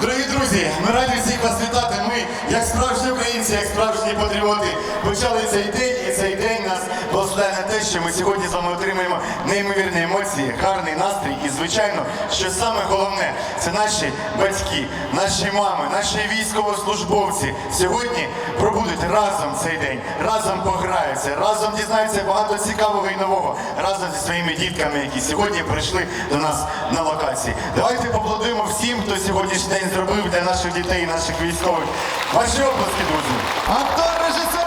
Дорогі друзі, ми раді всіх вас вітати. Ми, як справжні українці, як справжні патріоти, почали цей день, і цей день нас благословляє на те, що ми сьогодні з вами отримаємо неймовірні емоції, гарний настрій. І, звичайно, що саме головне, це наші батьки, наші мами, наші військовослужбовці сьогодні пробудуть разом цей день, разом пограються, разом дізнаються багато цікавого і нового, разом зі своїми дітками, які сьогодні прийшли до нас на локації. Давайте поаплодуємо всім, хто сьогоднішній день зробив для наших дітей наших військових. Ваші оплески, друзі. Актор, режисер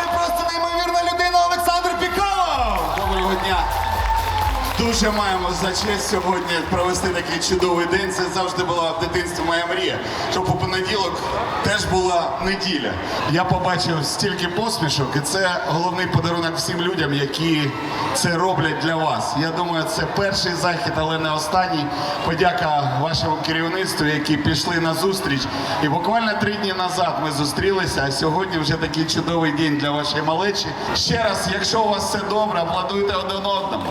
Дуже маємо за честь сьогодні провести такий чудовий день. Це завжди була в дитинстві моя мрія, щоб у понеділок теж була неділя. Я побачив стільки посмішок, і це головний подарунок всім людям, які це роблять для вас. Я думаю, це перший захід, але не останній. Подяка вашому керівництву, які пішли на зустріч. І буквально три дні назад ми зустрілися, а сьогодні вже такий чудовий день для вашої малечі. Ще раз, якщо у вас все добре, аплодуйте один одному.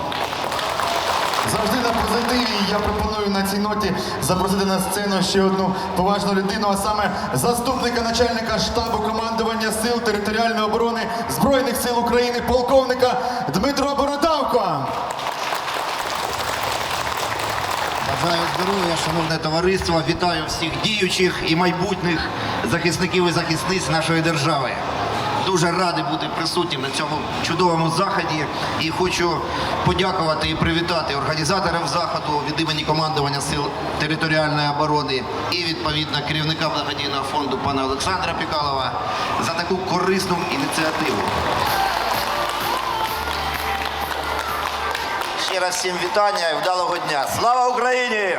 Завжди на позитиві. І Я пропоную на цій ноті запросити на сцену ще одну поважну людину, а саме заступника начальника штабу командування сил територіальної оборони Збройних сил України, полковника Дмитро Бородавко. Бажаю здоров'я, шановне товариство, вітаю всіх діючих і майбутніх захисників і захисниць нашої держави. Дуже радий бути присутнім на цьому чудовому заході і хочу подякувати і привітати організаторів заходу від імені командування сил територіальної оборони і відповідно керівника благодійного фонду пана Олександра Пікалова за таку корисну ініціативу. Ще раз всім вітання і вдалого дня. Слава Україні!